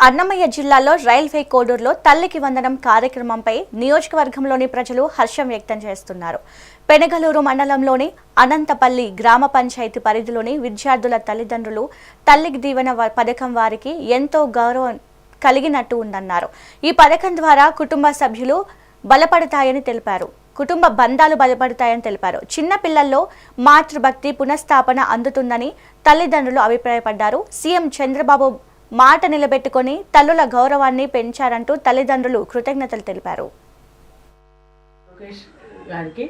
అన్నమయ్య జిల్లాలో రైల్వే కోడూరులో తల్లికి వందనం కార్యక్రమంపై నియోజకవర్గంలోని ప్రజలు హర్షం వ్యక్తం చేస్తున్నారు. పెనగలూరు మండలంలోని అనంతపల్లి గ్రామ పంచాయతీ పరిధిలోని విద్యార్థుల తల్లిదండ్రులు తల్లికి దీవెన వ- పథకం వారికి ఎంతో గౌరవం కలిగినట్టు ఉందన్నారు. ఈ పథకం ద్వారా కుటుంబ సభ్యులు బలపడతాయని తెలిపారు. కుటుంబ బంధాలు బలపడతాయని తెలిపారు. చిన్న పిల్లల్లో మాతృభక్తి పునఃస్థాపన అందుతుందని తల్లిదండ్రులు అభిప్రాయపడ్డారు. సీఎం చంద్రబాబు మాట నిలబెట్టుకొని తల్లుల గౌరవాన్ని పెంచారంటూ తల్లిదండ్రులు కృతజ్ఞతలు తెలిపారు. లోకేష్ గారికి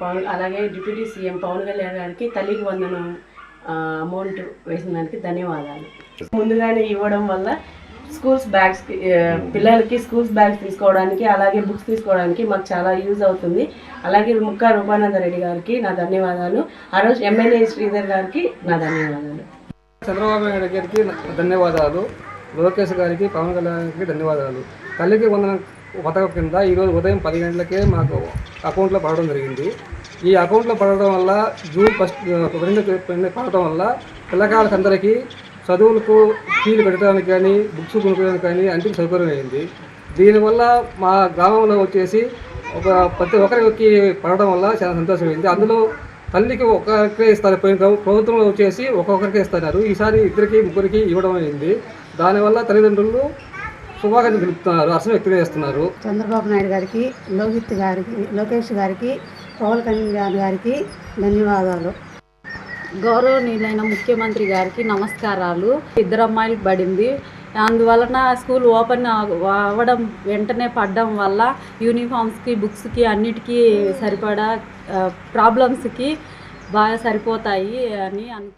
పవన్ అలాగే డిప్యూటీ సీఎం పవన్ కళ్యాణ్ గారికి తల్లికి వందనం అమౌంట్ వేసిన దానికి ధన్యవాదాలు. ముందుగానే ఇవ్వడం వల్ల స్కూల్స్ బ్యాగ్స్ పిల్లలకి స్కూల్స్ బ్యాగ్స్ తీసుకోవడానికి అలాగే బుక్స్ తీసుకోవడానికి మాకు చాలా యూజ్ అవుతుంది. అలాగే ముక్కా రూపానంద రెడ్డి గారికి నా ధన్యవాదాలు. ఆ రోజు ఎమ్మెల్యే శ్రీధర్ గారికి నా ధన్యవాదాలు. చంద్రబాబు నాయుడు గారికి ధన్యవాదాలు. లోకేష్ గారికి పవన్ కళ్యాణ్ గారికి ధన్యవాదాలు. తల్లికి వందన పథకం కింద ఈరోజు ఉదయం పది గంటలకే మాకు అకౌంట్లో పడడం జరిగింది. ఈ అకౌంట్లో పడడం వల్ల జూన్ ఫస్ట్ రెండు రెండు పడటం వల్ల పిల్లకాయలకు అందరికీ చదువులకు ఫీజు పెట్టడానికి కానీ బుక్స్ కొనుక్కోవడానికి కానీ అన్నిటికీ సౌకర్యం అయింది. దీనివల్ల మా గ్రామంలో వచ్చేసి ఒక ప్రతి ఒక్కరికి పడడం వల్ల చాలా సంతోషమైంది. అందులో తల్లికి ఒక్కరికే ఇస్తారు. పోయిన ప్రభుత్వంలో వచ్చేసి ఒక్కొక్కరికే ఇస్తున్నారు. ఈసారి ఇద్దరికి ముగ్గురికి ఇవ్వడం అయింది. దానివల్ల తల్లిదండ్రులు శుభాకాంక్షలు తెలుపుతున్నారు. హర్షం వ్యక్తం చేస్తున్నారు. చంద్రబాబు నాయుడు గారికి లోహిత్ గారికి లోకేష్ గారికి పవన్ కళ్యాణ్ గారికి ధన్యవాదాలు. గౌరవనీయులైన ముఖ్యమంత్రి గారికి నమస్కారాలు. ఇద్దరు అమ్మాయిలకు పడింది. అందువలన స్కూల్ ఓపెన్ అవ్వడం వెంటనే పడడం వల్ల యూనిఫామ్స్కి బుక్స్కి అన్నిటికీ సరిపడా ప్రాబ్లమ్స్కి బాగా సరిపోతాయి అని అను